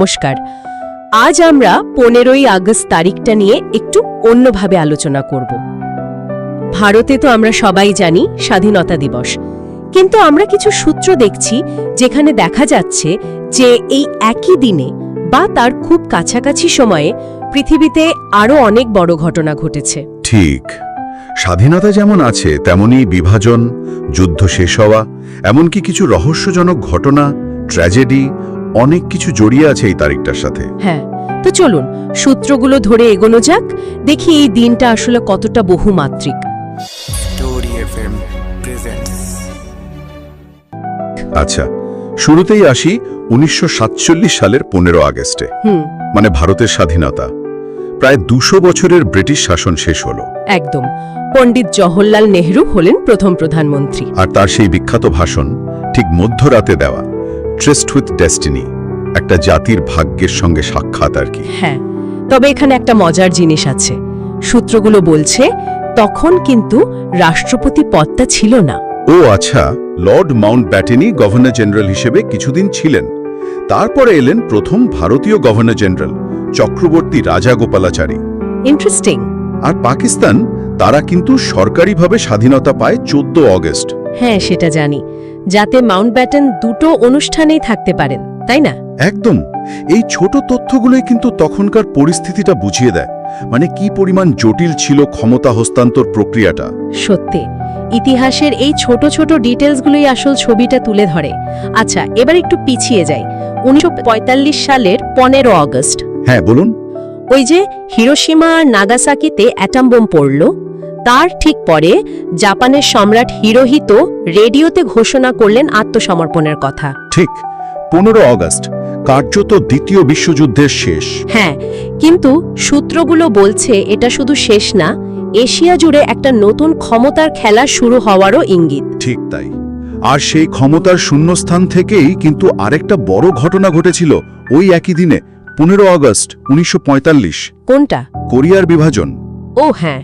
নমস্কার। আজ আমরা পনেরোই আগস্ট তারিখটা নিয়ে একটু অন্যভাবে আলোচনা করব। ভারতে তো আমরা সবাই জানি স্বাধীনতা দিবস। কিন্তু আমরা কিছু সূত্র দেখছি যেখানে দেখা যাচ্ছে যে এই একই দিনে বা তার খুব কাছাকাছি সময়ে পৃথিবীতে আরও অনেক বড় ঘটনা ঘটেছে। ঠিক। স্বাধীনতা যেমন আছে, তেমনি বিভাজন, যুদ্ধ শেষ হওয়া, এমনকি কিছু রহস্যজনক ঘটনা ট্র্যাজেডি অনেক কিছু জড়িয়ে আছে এই তারিখটার সাথে। হ্যাঁ তো চলুন সূত্রগুলো ধরে এগোনো যাক দেখি এই দিনটা আসলে কতটা বহুমাত্রিক। আচ্ছা শুরুতেই আসি উনিশশো সালের পনেরো আগস্টে। হুম। মানে ভারতের স্বাধীনতা। প্রায় দুশো বছরের ব্রিটিশ শাসন শেষ হলো। একদম পণ্ডিত জওহরলাল নেহরু হলেন প্রথম প্রধানমন্ত্রী। আর তার সেই বিখ্যাত ভাষণ ঠিক মধ্যরাতে দেওয়া। ট্রেস্ট উইথ ডেস্টিনি একটা জাতির ভাগ্যের সঙ্গে সাক্ষাৎ আর কি। হ্যাঁ তবে এখানে একটা মজার জিনিস আছে। সূত্রগুলো বলছে তখন কিন্তু রাষ্ট্রপতি পদটা ছিল না। ও আচ্ছা Lord Mountbatten governor general হিসেবে কিছুদিন ছিলেন। তারপরে এলেন প্রথম ভারতীয় গভর্নর জেনারেল চক্রবর্তী রাজা গোপালাচারী ইন্টারেস্টিং আর পাকিস্তান তারা কিন্তু সরকারিভাবে স্বাধীনতা পায় চোদ্দ অগস্ট। হ্যাঁ সেটা জানি। যাতে মাউন্ট ব্যাটন দুটো অনুষ্ঠানেই থাকতে পারেন তাই না? একদম। এই ছোট তথ্যগুলোই কিন্তু তখনকার পরিস্থিতিটা বুঝিয়ে দেয়। মানে কি পরিমাণ জটিল ছিল ক্ষমতা হস্তান্তর প্রক্রিয়াটা। সত্যি। ইতিহাসের এই ছোট ছোট ডিটেলসগুলোই আসল ছবিটা তুলে ধরে। আচ্ছা এবার একটু পিছিয়ে যাই। উনিশশো সালের পনেরো আগস্ট। হ্যাঁ বলুন। ওই যে হিরোসীমা আর নাগাসাকিতে অ্যাটম বোম পড়ল। তার ঠিক পরে জাপানের সম্রাট হিরোহিতো রেডিওতে ঘোষণা করলেন আত্মসমর্পণের কথা। ঠিক পনেরো অগস্ট কার্যত দ্বিতীয় বিশ্বযুদ্ধের শেষ। হ্যাঁ কিন্তু সূত্রগুলো বলছে এটা শুধু শেষ না এশিয়া জুড়ে একটা নতুন ক্ষমতার খেলা শুরু হওয়ারও ইঙ্গিত। ঠিক তাই। আর সেই ক্ষমতার শূন্যস্থান থেকেই কিন্তু আরেকটা বড় ঘটনা ঘটেছিল ওই একই দিনে পনেরো আগস্ট উনিশশো পঁয়তাল্লিশ। কোনটা? কোরিয়ার বিভাজন। ও হ্যাঁ।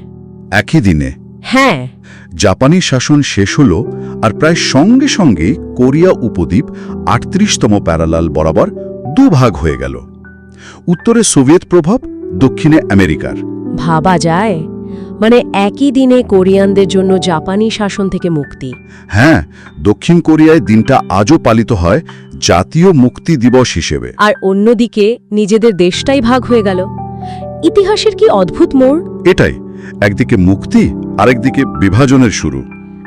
একই দিনে। হ্যাঁ। জাপানি শাসন শেষ হল আর প্রায় সঙ্গে সঙ্গে কোরিয়া উপদ্বীপ আটত্রিশতম প্যারালাল বরাবর দুভাগ হয়ে গেল। উত্তরে সোভিয়েত প্রভাব দক্ষিণে আমেরিকার। ভাবা যায়। মানে একই দিনে কোরিয়ানদের জন্য জাপানি শাসন থেকে মুক্তি। হ্যাঁ দক্ষিণ কোরিয়ায় দিনটা আজও পালিত হয় জাতীয় মুক্তি দিবস হিসেবে। আর অন্যদিকে নিজেদের দেশটাই ভাগ হয়ে গেল। ইতিহাসের কি অদ্ভুত মোড়? এটাই। একদিকে মুক্তি আরেকদিকে বিভাজনের শুরু।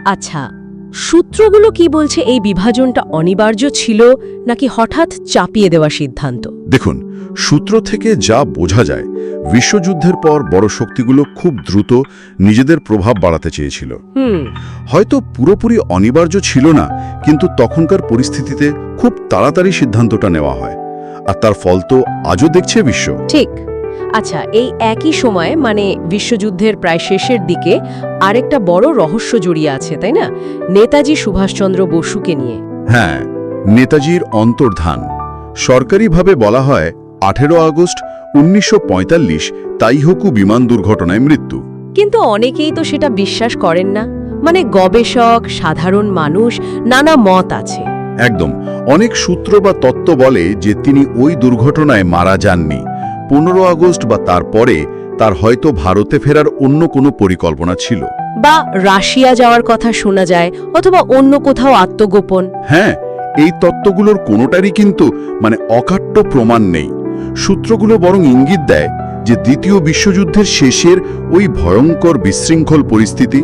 আচ্ছা সূত্রগুলো কি বলছে এই বিভাজনটা অনিবার্য ছিল নাকি হঠাৎ চাপিয়ে দেওয়া সিদ্ধান্ত? দেখুন সূত্র থেকে যা বোঝা যায় বিশ্বযুদ্ধের পর বড় শক্তিগুলো খুব দ্রুত নিজেদের প্রভাব বাড়াতে চেয়েছিল। হুম। হয়তো পুরোপুরি অনিবার্য ছিল না কিন্তু তখনকার পরিস্থিতিতে খুব তাড়াতাড়ি সিদ্ধান্তটা নেওয়া হয়। আর তার ফল তো আজও দেখছে বিশ্ব। ঠিক। আচ্ছা এই একই সময়ে মানে বিশ্বযুদ্ধের প্রায় শেষের দিকে আরেকটা বড় রহস্য জড়িয়ে আছে তাই না? নেতাজি সুভাষচন্দ্র বসুকে নিয়ে। হ্যাঁ নেতাজির অন্তর্ধান। সরকারিভাবে বলা হয় আঠেরো আগস্ট উনিশশো তাইহকু বিমান দুর্ঘটনায় মৃত্যু। কিন্তু অনেকেই তো সেটা বিশ্বাস করেন না। মানে গবেষক সাধারণ মানুষ নানা মত আছে। একদম। অনেক সূত্র বা তত্ত্ব বলে যে তিনি ওই দুর্ঘটনায় মারা যাননি। পনেরো আগস্ট বা তারপরে তার হয়তো ভারতে ফেরার অন্য কোনো পরিকল্পনা ছিল। বা রাশিয়া যাওয়ার কথা শোনা যায় অথবা অন্য কোথাও আত্মগোপন। হ্যাঁ এই তত্ত্বগুলোর কোনোটারই কিন্তু মানে অকাট্য প্রমাণ নেই। সূত্রগুলো বরং ইঙ্গিত দেয় যে দ্বিতীয় বিশ্বযুদ্ধের শেষের ওই ভয়ঙ্কর বিশৃঙ্খল পরিস্থিতি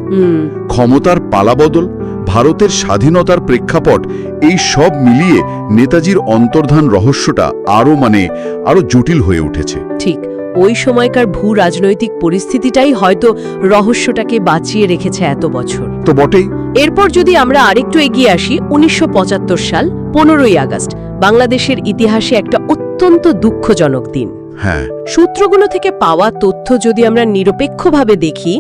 ক্ষমতার পালাবদল ভারতের স্বাধীনতার প্রেক্ষাপট এই সব মিলিয়ে নেতাজির অন্তর্ধান রহস্যটা আরও মানে আরও জটিল হয়ে উঠেছে। ঠিক ওই সময়কার ভূ রাজনৈতিক পরিস্থিতিটাই হয়তো রহস্যটাকে বাঁচিয়ে রেখেছে এত বছর। তো বটেই। এরপর যদি আমরা আরেকটু এগিয়ে আসি উনিশশো পঁচাত্তর সাল পনেরোই আগস্ট বাংলাদেশের ইতিহাসে একটা অত্যন্ত দুঃখজনক দিন। হ্যাঁ। সূত্রগুলো থেকে পাওয়া তথ্য যদি আমরা নিরপেক্ষভাবে দেখি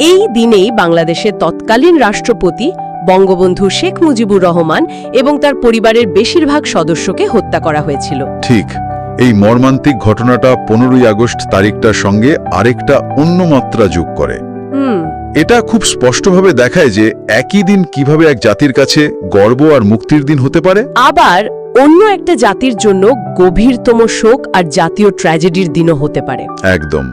এই দিনেই বাংলাদেশের তৎকালীন রাষ্ট্রপতি বঙ্গবন্ধু শেখ মুজিবুর রহমান এবং তার পরিবারের বেশিরভাগ সদস্যকে হত্যা করা হয়েছিল। ঠিক এই মর্মান্তিক ঘটনাটা পনেরোই আগস্ট তারিখটার সঙ্গে আরেকটা অন্য মাত্রা যোগ করে। এটা খুব স্পষ্টভাবে দেখায় যে একই দিন কীভাবে এক জাতির কাছে গর্ব আর মুক্তির দিন হতে পারে। আবার অন্য একটা জাতির জন্য গভীরতম শোক আর জাতীয় ট্র্যাজেডির দিনও হতে পারে। একদম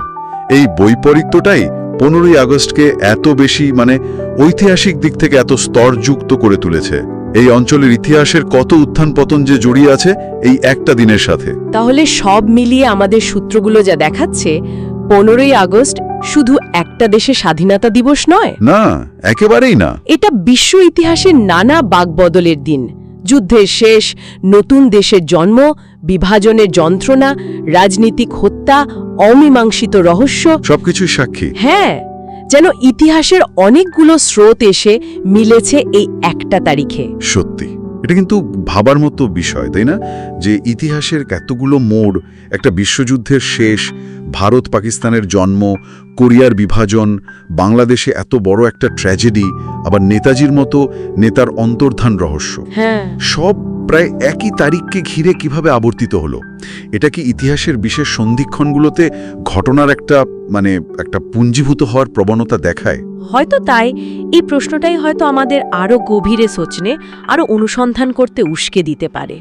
এই বৈপরীত্যটাই পনেরোই আগস্টকে এত বেশি মানে ঐতিহাসিক দিক থেকে এত স্তরযুক্ত করে তুলেছে। এই অঞ্চলের ইতিহাসের কত উত্থান পতন যে জড়িয়ে আছে এই একটা দিনের সাথে। তাহলে সব মিলিয়ে আমাদের সূত্রগুলো যা দেখাচ্ছে পনেরোই আগস্ট শুধু একটা দেশে স্বাধীনতা দিবস নয়? না একেবারেই না। এটা বিশ্ব ইতিহাসের নানা বাকবদলের দিন। যুদ্ধের শেষ নতুন দেশের জন্ম বিভাজনের যন্ত্রণা রাজনীতিক হত্যা অমীমাংসিত রহস্য। সবকিছুই সাক্ষী। হ্যাঁ যেন ইতিহাসের অনেকগুলো স্রোত এসে মিলেছে এই একটা তারিখে। সত্যি। এটা কিন্তু ভাবার মতো বিষয় তাই না? যে ইতিহাসের এতগুলো মোড় একটা বিশ্বযুদ্ধের শেষ ভারত পাকিস্তানের জন্ম কোরিয়ার বিভাজন বাংলাদেশে এত বড় একটা ট্র্যাজেডি আবার নেতাজির মতো নেতার অন্তর্ধান রহস্য। হ্যাঁ। সব প্রায় একই তারিখকে ঘিরে কীভাবে আবর্তিত হলো? এটা কি ইতিহাসের বিশেষ সন্ধিক্ষণগুলোতে ঘটনার একটা মানে একটা পুঞ্জীভূত হওয়ার প্রবণতা দেখায়? হয়তো তাই। এই প্রশ্নটাই হয়তো আমাদের আরও গভীরে সোচনে আরও অনুসন্ধান করতে উস্কে দিতে পারে।